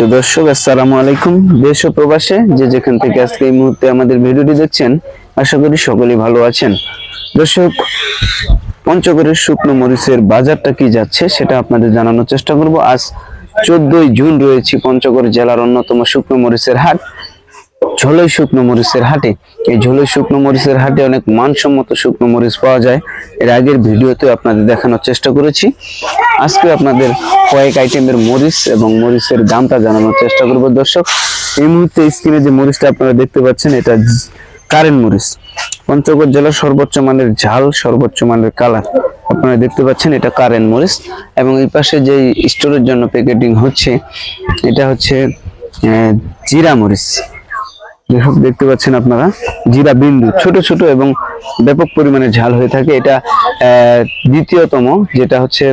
তো দর্শক, আসসালামু আলাইকুম। দেশ ও প্রবাসে যে যেখান থেকে আজকে এই মুহূর্তে আমাদের ভিডিওটি দেখছেন, আশা করি সকলেই ভালো আছেন। দর্শক, পঞ্চগড়ের শুকনো মরিচের বাজারটা কি যাচ্ছে সেটা আপনাদের জানানোর চেষ্টা করব। আজ চোদ্দই জুন রয়েছে পঞ্চগড় জেলার অন্যতম শুকনো মরিচের হাট। ঝোলই শুকনো মরিচের হাটে। এই ঝোলই শুকনো মরিচের হাটে অনেক মানসম্মত শুকনো মরিচ পাওয়া যায়। এর আগের ভিডিওতে আপনাদের দেখানোর চেষ্টা করেছি। আজকে আপনাদের কয়েক আইটেমের মরিচ এবং মরিচের দামটা জানানোর চেষ্টা করব দর্শক। এই মুহূর্তে স্ক্রিনে যে মরিচটা আপনারা দেখতে পাচ্ছেন, এটা কারেন্ট মরিচ। পঞ্চগড় জেলার সর্বোচ্চ মানের ঝাল, সর্বোচ্চ মানের কালার আপনারা দেখতে পাচ্ছেন, এটা কারেন্ট মরিচ। এবং এই পাশে যে স্টোরের জন্য প্যাকেটিং হচ্ছে, এটা হচ্ছে জিরা মরিচ। দর্শক দেখতে পাচ্ছেন আপনারা জিরা বিন্দু ছোট ছোট এবং ব্যাপক পরিমাণে ঝাল হয়ে থাকে। এটা দ্বিতীয়তম যেটা হচ্ছে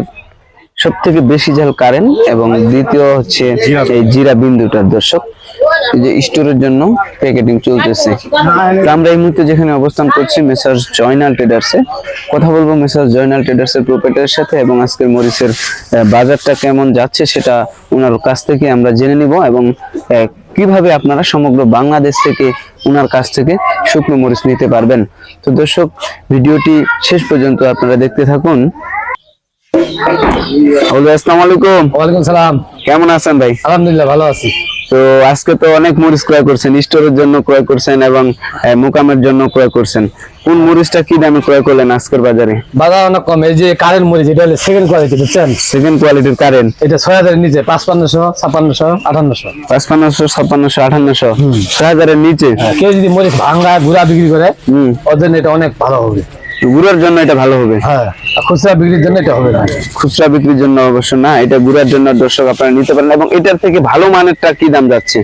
সব থেকে বেশি ঝাল কারেন্ট এবং দ্বিতীয় হচ্ছে এই জিরা বিন্দুটার দর্শক। এই যে স্টোরের জন্য প্যাকেটিং চলতেছে। আমরা এই মুহূর্তে যেখানে অবস্থান করছি মেসার্স জয়নাল ট্রেডার্সে কথা বলব মেসার্স জয়নাল ট্রেডার্সের প্রোপাইটারের সাথে এবং আজকের মরিচের বাজারটা কেমন যাচ্ছে সেটা ওনার কাছ থেকে আমরা জেনে নিব এবং কীভাবে আপনারা সমগ্র বাংলাদেশ থেকে ওনার কাছ থেকে শুকনো মরিচ নিতে পারবেন? তো দর্শক ভিডিওটি শেষ পর্যন্ত আপনারা দেখতে থাকুন। আসসালাম আলাইকুম। ওয়ালাইকুম সালাম। কেমন আছেন ভাই? আলহামদুলিল্লাহ ভালো আছি। তো আজকে তো অনেক মরিচ ক্রয় করছেন স্টোরের জন্য ক্রয় করছেন এবং মোকামের জন্য ক্রয় করছেন। কোন মরিচটা কি দামে ক্রয় করলেন আজকের বাজারে? বাজার অনেক কম এই যে কারেন্ট মরিচ এটা হলো সেকেন্ড কোয়ালিটি বুঝছেন? সেকেন্ড কোয়ালিটির কারেন্ট এটা ছয় হাজারের নিচে পাঁচপান্নশো ছাপ্পান্নশো আটান্নশো পাঁচপান্নশো ছাপ্পান্নশো আঠান্নশো। ছয় হাজারের নিচে? কেউ যদি মরিচ ভাঙ্গা গুড়া বিক্রি করে হুম। ওর জন্য এটা অনেক ভালো হবে। গুড়ার জন্য এটা ভালো হবে। হ্যাঁ খুচরা বিক্রির জন্য এটা হবে না। খুচরা বিক্রির জন্য অবশ্য না এটা গুড়ার জন্য দর্শক আপনারা নিতে পারেন এবং এটার থেকে ভালো মানেরটা কি দাম যাচ্ছে?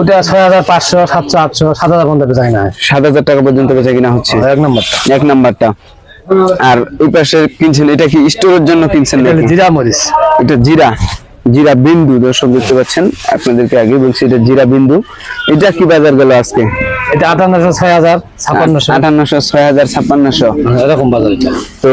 ওটা ছয় হাজার পাঁচশো সাতশো আটশো সাত হাজার পর্যন্ত যায় না সাত হাজার টাকা পর্যন্ত বেচা কিনা হচ্ছে এক নম্বরটা। এক নাম্বারটা। আর ওই পাশে কিনছেন এটা কি স্টোরের জন্য কিনছেন? জিরা মরিচ। এটা জিরা জিরা বিন্দু দর্শক দেখতে পাচ্ছেন। আপনাদেরকে আগে বলছি এটা জিরা বিন্দু। এটা কি বাজার গেল আজকে? এটা আটান্নশো ছয় হাজার ছাপ্পান্নশো। আঠান্নশো ছয় হাজার ছাপ্পান্নশো। এরকম বাজার তো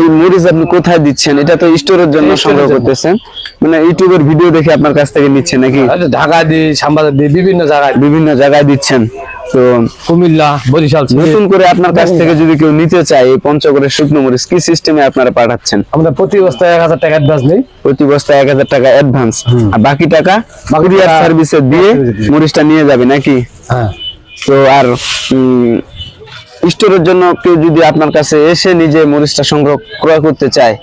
এই মরিচ আপনি কোথায় দিচ্ছেন? এটা তো স্টোরের জন্য সংগ্রহ করতেছেন। মানে ইউটিউবের ভিডিও দেখে আপনার কাছ থেকে নিচ্ছেন নাকি? ঢাকা সাম্বাদার দিই বিভিন্ন জায়গায়। বিভিন্ন জায়গায় দিচ্ছেন। তো কুমিল্লা বরিশাল নতুন করে আপনার কাছ থেকে যদি কেউ নিতে চায় এই পঞ্চগড়ের শুকনো মরিচ কি সিস্টেমে আপনারা পাঠাচ্ছেন? আমরা প্রতি বস্তায় এক হাজার টাকা অ্যাডভান্স নেই। প্রতি বস্তায় এক হাজার টাকা অ্যাডভান্স আর বাকি টাকা কুরিয়ার সার্ভিসে দিয়ে দিয়ে। মরিচটা নিয়ে যাবে নাকি? হ্যাঁ। তো আর স্টোরের জন্য কেউ যদি আপনার কাছে এসে নিজে মরিচটা সংগ্রহ ক্রয় করতে চায়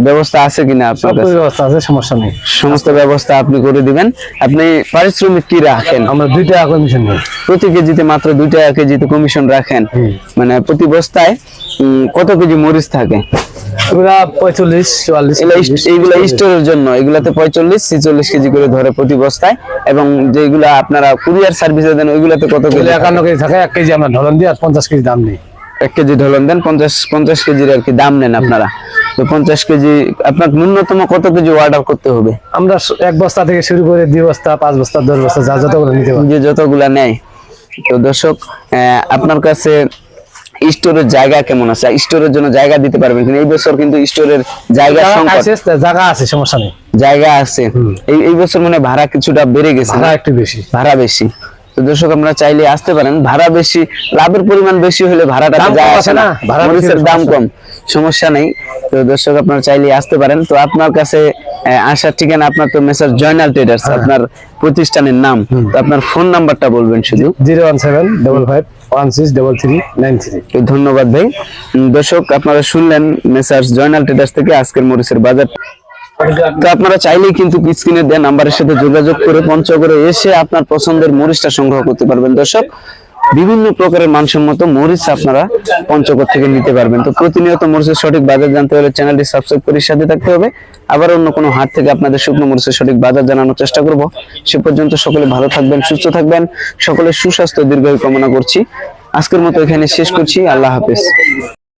ব্যবস্থা আছে কিনা আপনার কাছে? ব্যবস্থা আছে সমস্যা নেই। সমস্ত ব্যবস্থা আপনি করে দিবেন। আপনি পারিশ্রমিক কি রাখেন? আমরা দুই টাকা কমিশন নেই। প্রতি কেজিতে মাত্র দুই টাকা কেজিতে কমিশন রাখেন। মানে প্রতি বস্তায় কত কেজি মরিচ থাকে? এগুলা পঁয়তাল্লিশ চুয়াল্লিশ এগুলা ইস- এইগুলা স্টোরের জন্য এগুলাতে পঁয়তাল্লিশ ছিচল্লিশ কেজি করে ধরে প্রতি বস্তায় এবং যেগুলা আপনারা কুরিয়ার সার্ভিসে দেন ওইগুলাতে কত কেজি একান্ন কেজি থাকে এক কেজি আমরা ঢলন দিই আর পঞ্চাশ কেজি দাম নেই এক কেজি ঢলন দেন পঞ্চাশ পঞ্চাশ কেজির আর কি দাম নেন আপনারা। তো পঞ্চাশ কেজি আপনার ন্যূনতম কত কেজি অর্ডার করতে হবে? আমরা এক বস্তা থেকে শুরু করে দুই বস্তা পাঁচ বস্তা দশ বস্তা যা যতগুলো নিতে পারি যে যতগুলা নেয়। তো দর্শক আপনার কাছে স্টোরের জায়গা কেমন আছে? স্টোরের জন্য জায়গা দিতে পারবেন কিনা? এই বছর কিন্তু স্টোরের জায়গা জায়গা সংকট। আছে, জায়গা আছে সমস্যা নেই। জায়গা আছে। এই এই বছর মানে ভাড়া কিছুটা বেড়ে গেছে ভাড়া একটু বেশি। ভাড়া বেশি। তো দর্শক আমরা চাইলে আসতে পারেন। ভাড়া বেশি লাভের পরিমাণ বেশি হলে ভাড়াটা যায় আসে আছে না মরিচের দাম কম। সমস্যা নেই। তো দর্শক আপনারা চাইলে আসতে পারেন। তো আপনার কাছে আসার ঠিকানা আপনার তো মেসার জয়নাল ট্রেডার্স। আপনার প্রতিষ্ঠানের নাম তো আপনার ফোন নাম্বারটা বলবেন শুধু। Zero one seven double five one six double three nine three. ধন্যবাদ ভাই। দর্শক আপনারা শুনলেন মেসার্স জয়নাল ট্রেডার্স থেকে আজকের মরিচের বাজার। তো আপনারা চাইলেই কিন্তু স্ক্রিনে দেওয়া নাম্বারের সাথে যোগাযোগ করে পঞ্চগড়ে এসে আপনার পছন্দের মরিচটা সংগ্রহ করতে পারবেন। দর্শক বিভিন্ন প্রকারের মানসম্মত মরিচ আপনারা পঞ্চগড় থেকে নিতে পারবেন। তো প্রতিনিয়ত মরিচের সঠিক বাজার জানতে হলে চ্যানেলটি সাবস্ক্রাইব করে সাথে থাকতে হবে। আবার অন্য কোনো হাট থেকে আপনাদের শুকনো মরিচের সঠিক বাজার জানানোর চেষ্টা করব। সে পর্যন্ত সকলে ভালো থাকবেন, সুস্থ থাকবেন। সকলে সুস্বাস্থ্য দীর্ঘায়ু কামনা করছি। আজকের মতো এখানে শেষ করছি। আল্লাহ হাফেজ।